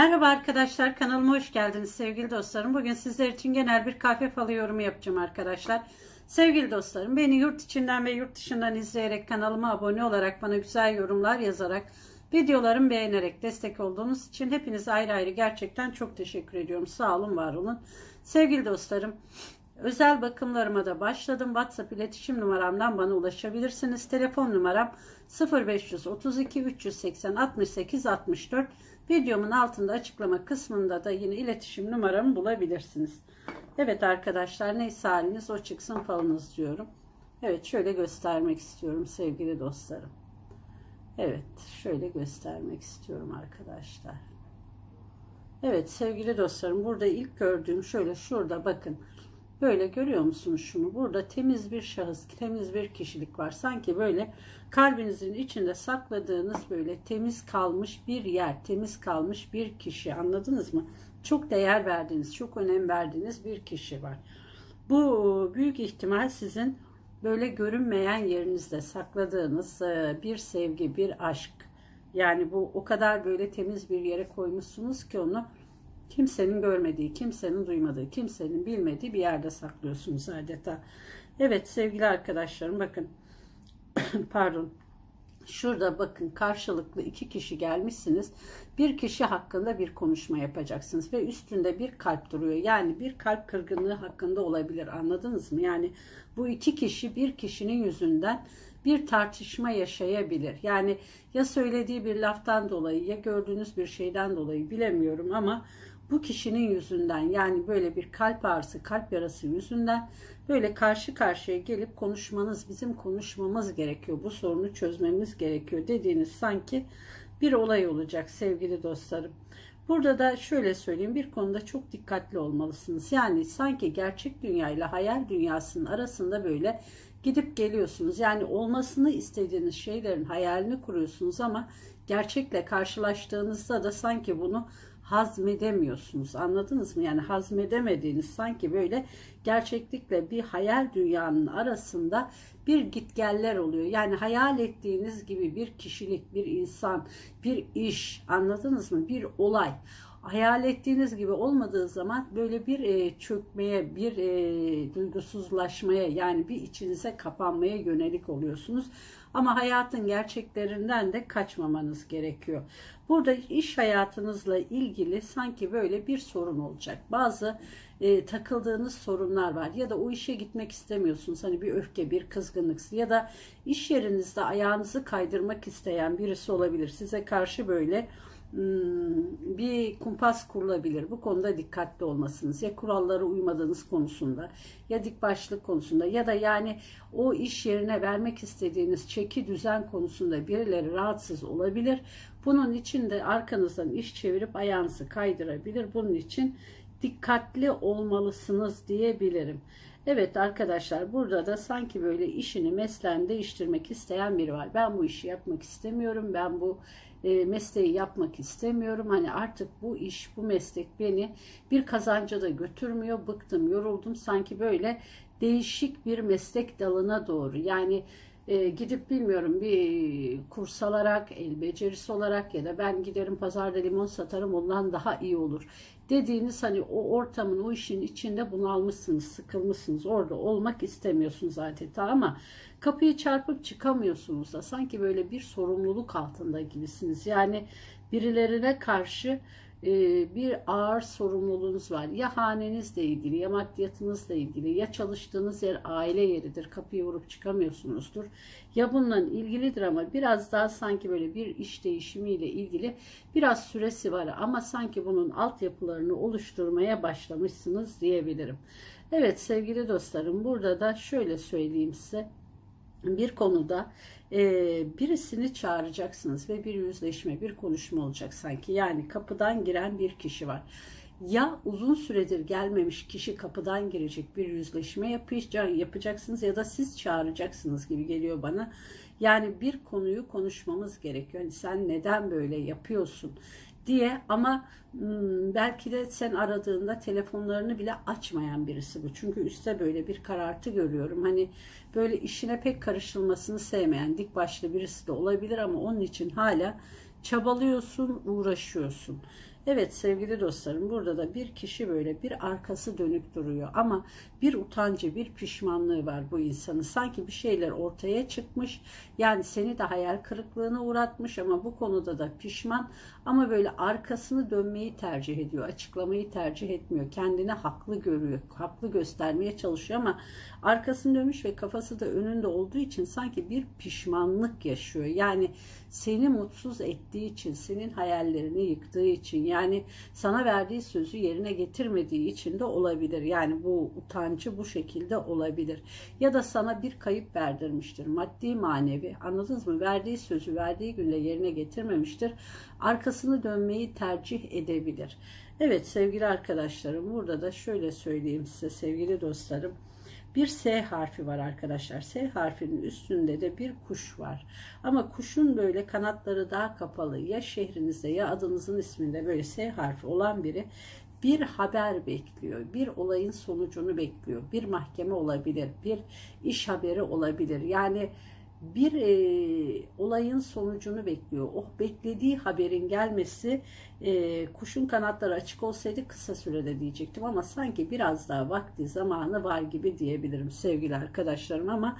Merhaba arkadaşlar kanalıma hoş geldiniz sevgili dostlarım. Bugün sizler için genel bir kahve falı yorumu yapacağım arkadaşlar. Sevgili dostlarım beni yurt içinden ve yurt dışından izleyerek kanalıma abone olarak bana güzel yorumlar yazarak videolarımı beğenerek destek olduğunuz için hepiniz ayrı ayrı gerçekten çok teşekkür ediyorum. Sağ olun var olun. Sevgili dostlarım Özel bakımlarıma da başladım. WhatsApp iletişim numaramdan bana ulaşabilirsiniz. Telefon numaram 0532 380 68 64. Videomun altında açıklama kısmında da yine iletişim numaramı bulabilirsiniz. Evet arkadaşlar neyse haliniz o çıksın falınız diyorum. Evet şöyle göstermek istiyorum sevgili dostlarım. Evet şöyle göstermek istiyorum arkadaşlar. Evet sevgili dostlarım burada ilk gördüğüm şöyle şurada bakın. Böyle görüyor musunuz şunu? Burada temiz bir şahıs, temiz bir kişilik var. Sanki böyle kalbinizin içinde sakladığınız böyle temiz kalmış bir yer, temiz kalmış bir kişi. Anladınız mı? Çok değer verdiğiniz, çok önem verdiğiniz bir kişi var. Bu büyük ihtimal sizin böyle görünmeyen yerinizde sakladığınız e, bir sevgi, bir aşk. Yani bu o kadar böyle temiz bir yere koymuşsunuz ki onu Kimsenin görmediği, kimsenin duymadığı, kimsenin bilmediği bir yerde saklıyorsunuz adeta. Evet sevgili arkadaşlarım bakın. Pardon. Şurada bakın karşılıklı iki kişi gelmişsiniz. Bir kişi hakkında bir konuşma yapacaksınız ve üstünde bir kalp duruyor. Yani bir kalp kırgınlığı hakkında olabilir. Anladınız mı? Yani bu iki kişi bir kişinin yüzünden bir tartışma yaşayabilir. Yani ya söylediği bir laftan dolayı ya gördüğünüz bir şeyden dolayı bilemiyorum ama bu kişinin yüzünden yani böyle bir kalp ağrısı, kalp yarası yüzünden böyle karşı karşıya gelip konuşmanız, bizim konuşmamız gerekiyor. Bu sorunu çözmemiz gerekiyor dediğiniz sanki bir olay olacak sevgili dostlarım. Burada da şöyle söyleyeyim bir konuda çok dikkatli olmalısınız. Yani sanki gerçek dünya ile hayal dünyasının arasında böyle gidip geliyorsunuz. Yani olmasını istediğiniz şeylerin hayalini kuruyorsunuz ama gerçekle karşılaştığınızda da sanki bunu hazmedemiyorsunuz. Anladınız mı? Yani hazmedemediğiniz sanki böyle gerçeklikle bir hayal dünyanın arasında bir gitgeller oluyor. Yani hayal ettiğiniz gibi bir kişilik, bir insan, bir iş, anladınız mı? Bir olay hayal ettiğiniz gibi olmadığı zaman böyle bir e, çökmeye, bir e, duygusuzlaşmaya yani bir içinize kapanmaya yönelik oluyorsunuz. Ama hayatın gerçeklerinden de kaçmamanız gerekiyor. Burada iş hayatınızla ilgili sanki böyle bir sorun olacak. Bazı e, takıldığınız sorunlar var ya da o işe gitmek istemiyorsunuz. Hani bir öfke, bir kızgınlık ya da iş yerinizde ayağınızı kaydırmak isteyen birisi olabilir. Size karşı böyle bir kumpas kurulabilir. Bu konuda dikkatli olmasınız. Ya kurallara uymadığınız konusunda ya dik başlık konusunda ya da yani o iş yerine vermek istediğiniz çeki düzen konusunda birileri rahatsız olabilir. Bunun için de arkanızdan iş çevirip ayağınızı kaydırabilir. Bunun için dikkatli olmalısınız diyebilirim. Evet arkadaşlar burada da sanki böyle işini mesleğini değiştirmek isteyen biri var. Ben bu işi yapmak istemiyorum. Ben bu e, mesleği yapmak istemiyorum. Hani artık bu iş, bu meslek beni bir kazanca da götürmüyor. Bıktım, yoruldum. Sanki böyle değişik bir meslek dalına doğru. Yani e, gidip bilmiyorum bir kurs alarak, el becerisi olarak ya da ben giderim pazarda limon satarım ondan daha iyi olur dediğiniz hani o ortamın o işin içinde bunalmışsınız, sıkılmışsınız, orada olmak istemiyorsunuz adeta ama kapıyı çarpıp çıkamıyorsunuz da sanki böyle bir sorumluluk altında gibisiniz. Yani birilerine karşı bir ağır sorumluluğunuz var. Ya hanenizle ilgili, ya maddiyatınızla ilgili, ya çalıştığınız yer aile yeridir. Kapıyı vurup çıkamıyorsunuzdur. Ya bununla ilgilidir ama biraz daha sanki böyle bir iş değişimiyle ilgili biraz süresi var ama sanki bunun altyapılarını oluşturmaya başlamışsınız diyebilirim. Evet sevgili dostlarım burada da şöyle söyleyeyim size bir konuda e, birisini çağıracaksınız ve bir yüzleşme, bir konuşma olacak sanki. Yani kapıdan giren bir kişi var. Ya uzun süredir gelmemiş kişi kapıdan girecek bir yüzleşme yapacaksınız ya da siz çağıracaksınız gibi geliyor bana. Yani bir konuyu konuşmamız gerekiyor. Yani sen neden böyle yapıyorsun? Diye ama hmm, belki de sen aradığında telefonlarını bile açmayan birisi bu. Çünkü üstte böyle bir karartı görüyorum. Hani böyle işine pek karışılmasını sevmeyen dik başlı birisi de olabilir ama onun için hala çabalıyorsun, uğraşıyorsun. Evet sevgili dostlarım burada da bir kişi böyle bir arkası dönük duruyor ama bir utancı bir pişmanlığı var bu insanın. Sanki bir şeyler ortaya çıkmış yani seni de hayal kırıklığına uğratmış ama bu konuda da pişman ama böyle arkasını dönmeyi tercih ediyor. Açıklamayı tercih etmiyor. Kendini haklı görüyor. Haklı göstermeye çalışıyor ama arkasını dönmüş ve kafası da önünde olduğu için sanki bir pişmanlık yaşıyor. Yani seni mutsuz ettiği için, senin hayallerini yıktığı için yani sana verdiği sözü yerine getirmediği için de olabilir. Yani bu utancı bu şekilde olabilir. Ya da sana bir kayıp verdirmiştir. Maddi manevi anladınız mı? Verdiği sözü verdiği günle yerine getirmemiştir. Arkasını dönmeyi tercih edebilir. Evet sevgili arkadaşlarım burada da şöyle söyleyeyim size sevgili dostlarım. Bir S harfi var arkadaşlar. S harfinin üstünde de bir kuş var. Ama kuşun böyle kanatları daha kapalı. Ya şehrinizde ya adınızın isminde böyle S harfi olan biri bir haber bekliyor. Bir olayın sonucunu bekliyor. Bir mahkeme olabilir. Bir iş haberi olabilir. Yani bir e, olayın sonucunu bekliyor. O beklediği haberin gelmesi e, kuşun kanatları açık olsaydı kısa sürede diyecektim ama sanki biraz daha vakti zamanı var gibi diyebilirim sevgili arkadaşlarım ama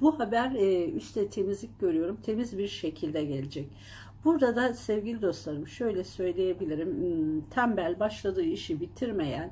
bu haber e, üstte temizlik görüyorum. Temiz bir şekilde gelecek. Burada da sevgili dostlarım şöyle söyleyebilirim. Hmm, tembel başladığı işi bitirmeyen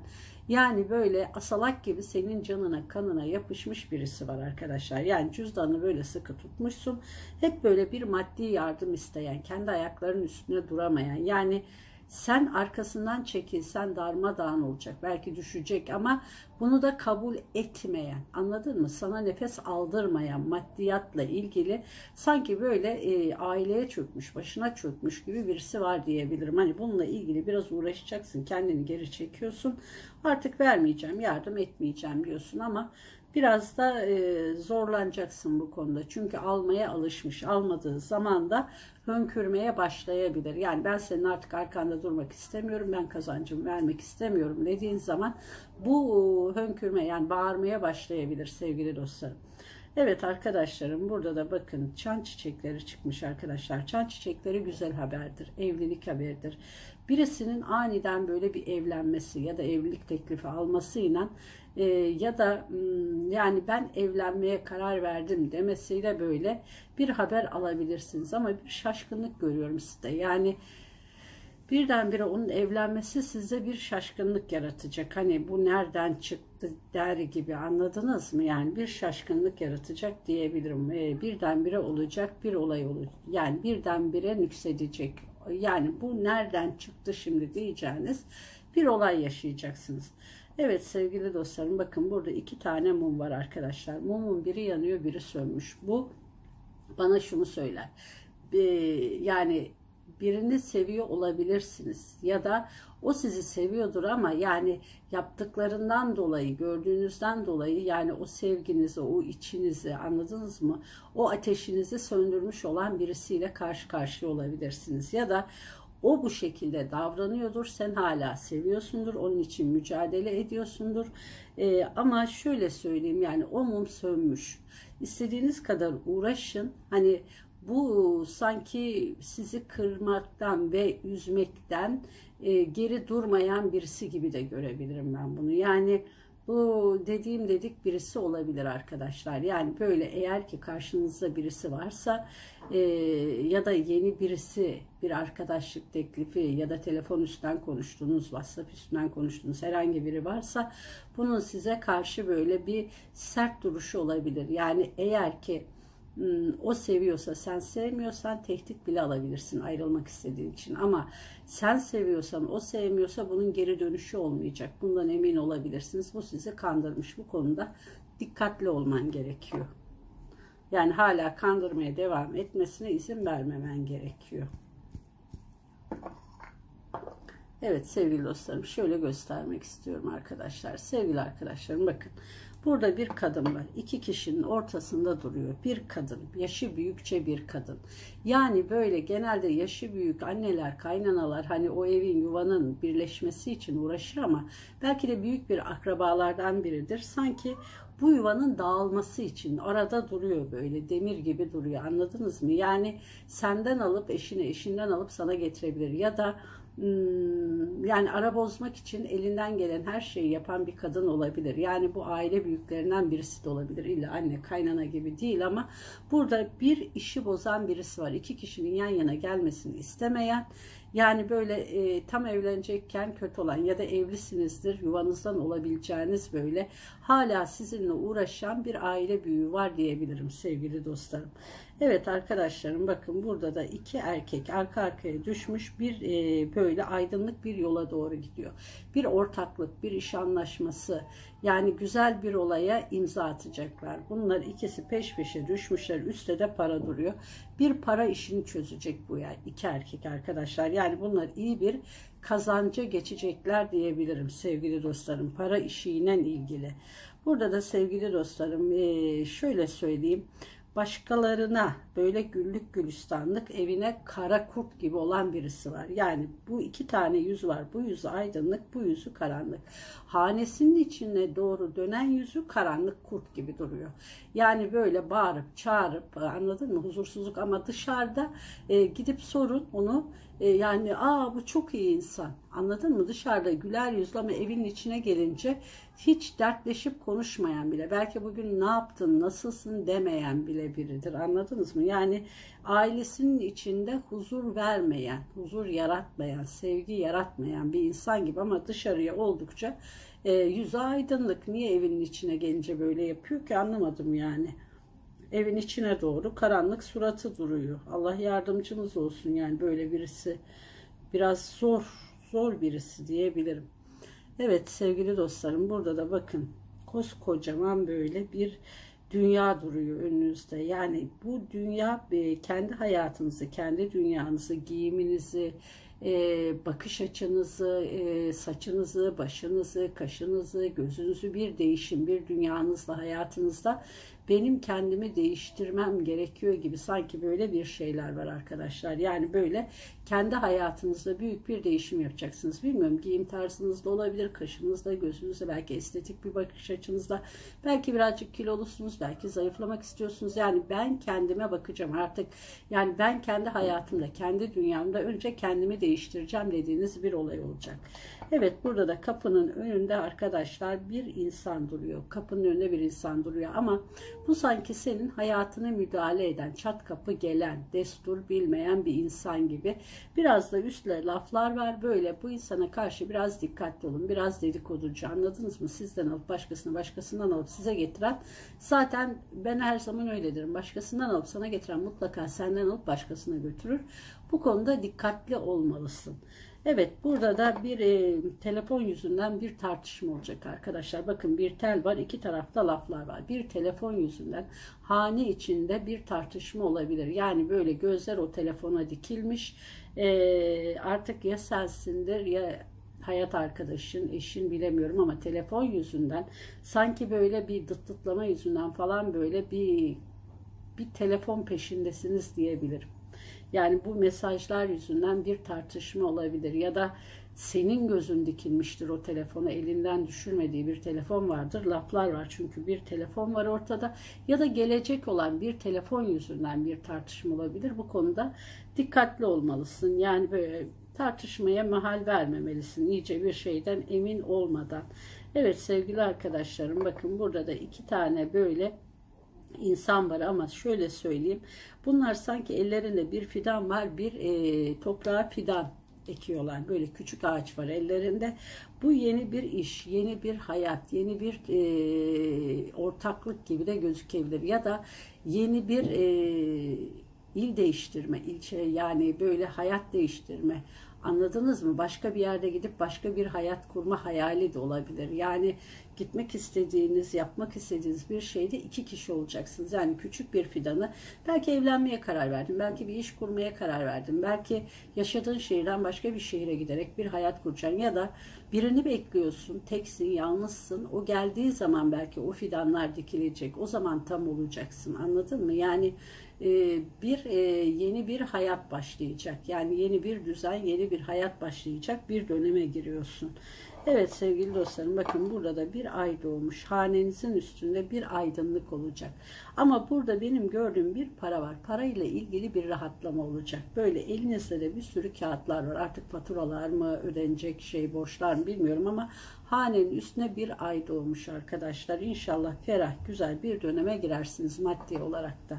yani böyle asalak gibi senin canına kanına yapışmış birisi var arkadaşlar. Yani cüzdanını böyle sıkı tutmuşsun. Hep böyle bir maddi yardım isteyen, kendi ayaklarının üstüne duramayan. Yani sen arkasından çekilsen darmadağın olacak. Belki düşecek ama bunu da kabul etmeyen, anladın mı? Sana nefes aldırmayan maddiyatla ilgili sanki böyle e, aileye çökmüş, başına çökmüş gibi birisi var diyebilirim. Hani bununla ilgili biraz uğraşacaksın, kendini geri çekiyorsun. Artık vermeyeceğim, yardım etmeyeceğim diyorsun ama biraz da e, zorlanacaksın bu konuda. Çünkü almaya alışmış. Almadığı zaman da hönkürmeye başlayabilir. Yani ben senin artık arkanda durmak istemiyorum. Ben kazancımı vermek istemiyorum dediğin zaman bu hönkürme yani bağırmaya başlayabilir sevgili dostlarım. Evet arkadaşlarım burada da bakın çan çiçekleri çıkmış arkadaşlar. Çan çiçekleri güzel haberdir. Evlilik haberidir. Birisinin aniden böyle bir evlenmesi ya da evlilik teklifi almasıyla e, ya da hmm, yani ben evlenmeye karar verdim demesiyle böyle bir haber alabilirsiniz. Ama bir şaşkınlık görüyorum sizde. Yani birdenbire onun evlenmesi size bir şaşkınlık yaratacak. Hani bu nereden çıktı der gibi anladınız mı? Yani bir şaşkınlık yaratacak diyebilirim. E, birdenbire olacak bir olay olacak. Yani birdenbire nüksedecek. Yani bu nereden çıktı şimdi diyeceğiniz bir olay yaşayacaksınız. Evet sevgili dostlarım bakın burada iki tane mum var arkadaşlar. Mumun biri yanıyor biri sönmüş. Bu bana şunu söyler. Ee, yani birini seviyor olabilirsiniz ya da o sizi seviyordur ama yani yaptıklarından dolayı, gördüğünüzden dolayı yani o sevginizi, o içinizi anladınız mı? O ateşinizi söndürmüş olan birisiyle karşı karşıya olabilirsiniz ya da o bu şekilde davranıyordur. Sen hala seviyorsundur. Onun için mücadele ediyorsundur. Ee, ama şöyle söyleyeyim yani o mum sönmüş. İstediğiniz kadar uğraşın. Hani bu sanki sizi kırmaktan ve üzmekten e, geri durmayan birisi gibi de görebilirim ben bunu. Yani bu dediğim dedik birisi olabilir arkadaşlar. Yani böyle eğer ki karşınızda birisi varsa e, ya da yeni birisi bir arkadaşlık teklifi ya da telefon üstten konuştuğunuz, WhatsApp üstünden konuştuğunuz herhangi biri varsa bunun size karşı böyle bir sert duruşu olabilir. Yani eğer ki o seviyorsa sen sevmiyorsan tehdit bile alabilirsin ayrılmak istediğin için. Ama sen seviyorsan o sevmiyorsa bunun geri dönüşü olmayacak. Bundan emin olabilirsiniz. Bu sizi kandırmış. Bu konuda dikkatli olman gerekiyor. Yani hala kandırmaya devam etmesine izin vermemen gerekiyor Evet sevgili dostlarım şöyle göstermek istiyorum arkadaşlar sevgili arkadaşlarım bakın Burada bir kadın var. İki kişinin ortasında duruyor. Bir kadın, yaşı büyükçe bir kadın. Yani böyle genelde yaşı büyük anneler, kaynanalar hani o evin, yuvanın birleşmesi için uğraşır ama belki de büyük bir akrabalardan biridir. Sanki bu yuvanın dağılması için arada duruyor böyle demir gibi duruyor anladınız mı? Yani senden alıp eşine eşinden alıp sana getirebilir ya da yani ara bozmak için elinden gelen her şeyi yapan bir kadın olabilir. Yani bu aile büyüklerinden birisi de olabilir. İlla anne, kaynana gibi değil ama burada bir işi bozan birisi var. İki kişinin yan yana gelmesini istemeyen yani böyle e, tam evlenecekken kötü olan ya da evlisinizdir yuvanızdan olabileceğiniz böyle hala sizinle uğraşan bir aile büyüğü var diyebilirim sevgili dostlarım. Evet arkadaşlarım bakın burada da iki erkek arka arkaya düşmüş bir e, böyle aydınlık bir yola doğru gidiyor. Bir ortaklık, bir iş anlaşması yani güzel bir olaya imza atacaklar. Bunlar ikisi peş peşe düşmüşler üstte de para duruyor. Bir para işini çözecek bu ya iki erkek arkadaşlar. Yani bunlar iyi bir kazanca geçecekler diyebilirim sevgili dostlarım. Para işiyle ilgili. Burada da sevgili dostlarım şöyle söyleyeyim başkalarına böyle güllük gülistanlık evine kara kurt gibi olan birisi var. Yani bu iki tane yüz var. Bu yüzü aydınlık, bu yüzü karanlık. Hanesinin içine doğru dönen yüzü karanlık kurt gibi duruyor. Yani böyle bağırıp çağırıp anladın mı huzursuzluk ama dışarıda e, gidip sorun onu e, yani aa bu çok iyi insan anladın mı dışarıda güler yüzlü ama evin içine gelince hiç dertleşip konuşmayan bile belki bugün ne yaptın nasılsın demeyen bile biridir. Anladınız mı? Yani ailesinin içinde huzur vermeyen huzur yaratmayan sevgi yaratmayan bir insan gibi ama dışarıya oldukça e, yüzü aydınlık. Niye evinin içine gelince böyle yapıyor ki? Anlamadım yani. Evin içine doğru karanlık suratı duruyor. Allah yardımcımız olsun yani böyle birisi biraz zor zor birisi diyebilirim. Evet sevgili dostlarım burada da bakın koskocaman böyle bir dünya duruyor önünüzde. Yani bu dünya e, kendi hayatınızı, kendi dünyanızı, giyiminizi, e, bakış açınızı, e, saçınızı, başınızı, kaşınızı, gözünüzü bir değişim, bir dünyanızda, hayatınızda benim kendimi değiştirmem gerekiyor gibi sanki böyle bir şeyler var arkadaşlar. Yani böyle kendi hayatınızda büyük bir değişim yapacaksınız. Bilmiyorum giyim tarzınızda olabilir, kaşınızda, gözünüzde, belki estetik bir bakış açınızda. Belki birazcık kilolusunuz, belki zayıflamak istiyorsunuz. Yani ben kendime bakacağım artık. Yani ben kendi hayatımda, kendi dünyamda önce kendimi değiştireceğim dediğiniz bir olay olacak. Evet burada da kapının önünde arkadaşlar bir insan duruyor. Kapının önünde bir insan duruyor ama bu sanki senin hayatına müdahale eden, çat kapı gelen, destur bilmeyen bir insan gibi. Biraz da üstle laflar var böyle. Bu insana karşı biraz dikkatli olun. Biraz dedikoducu anladınız mı? Sizden alıp başkasına, başkasından alıp size getiren zaten ben her zaman öyle derim. Başkasından alıp sana getiren mutlaka senden alıp başkasına götürür. Bu konuda dikkatli olmalısın. Evet burada da bir e, telefon yüzünden bir tartışma olacak arkadaşlar. Bakın bir tel var iki tarafta laflar var. Bir telefon yüzünden hane içinde bir tartışma olabilir. Yani böyle gözler o telefona dikilmiş. E, artık ya sensindir ya hayat arkadaşın, eşin bilemiyorum ama telefon yüzünden sanki böyle bir dıttıtlama yüzünden falan böyle bir bir telefon peşindesiniz diyebilirim. Yani bu mesajlar yüzünden bir tartışma olabilir ya da senin gözün dikilmiştir o telefona elinden düşürmediği bir telefon vardır. Laflar var çünkü bir telefon var ortada ya da gelecek olan bir telefon yüzünden bir tartışma olabilir. Bu konuda dikkatli olmalısın. Yani böyle tartışmaya mahal vermemelisin. iyice bir şeyden emin olmadan. Evet sevgili arkadaşlarım bakın burada da iki tane böyle insan var ama şöyle söyleyeyim. Bunlar sanki ellerinde bir fidan var, bir e, toprağa fidan ekiyorlar. Böyle küçük ağaç var ellerinde. Bu yeni bir iş, yeni bir hayat, yeni bir e, ortaklık gibi de gözükebilir. Ya da yeni bir e, il değiştirme, ilçe yani böyle hayat değiştirme Anladınız mı? Başka bir yerde gidip başka bir hayat kurma hayali de olabilir. Yani gitmek istediğiniz, yapmak istediğiniz bir şeyde iki kişi olacaksınız. Yani küçük bir fidanı belki evlenmeye karar verdim, belki bir iş kurmaya karar verdim, belki yaşadığın şehirden başka bir şehire giderek bir hayat kuracaksın ya da birini bekliyorsun, teksin, yalnızsın. O geldiği zaman belki o fidanlar dikilecek. O zaman tam olacaksın. Anladın mı? Yani bir e, yeni bir hayat başlayacak. Yani yeni bir düzen, yeni bir hayat başlayacak bir döneme giriyorsun. Evet sevgili dostlarım bakın burada da bir ay doğmuş. Hanenizin üstünde bir aydınlık olacak. Ama burada benim gördüğüm bir para var. Parayla ilgili bir rahatlama olacak. Böyle elinizde de bir sürü kağıtlar var. Artık faturalar mı, ödenecek şey, borçlar mı bilmiyorum ama hanenin üstüne bir ay doğmuş arkadaşlar. İnşallah ferah, güzel bir döneme girersiniz maddi olarak da.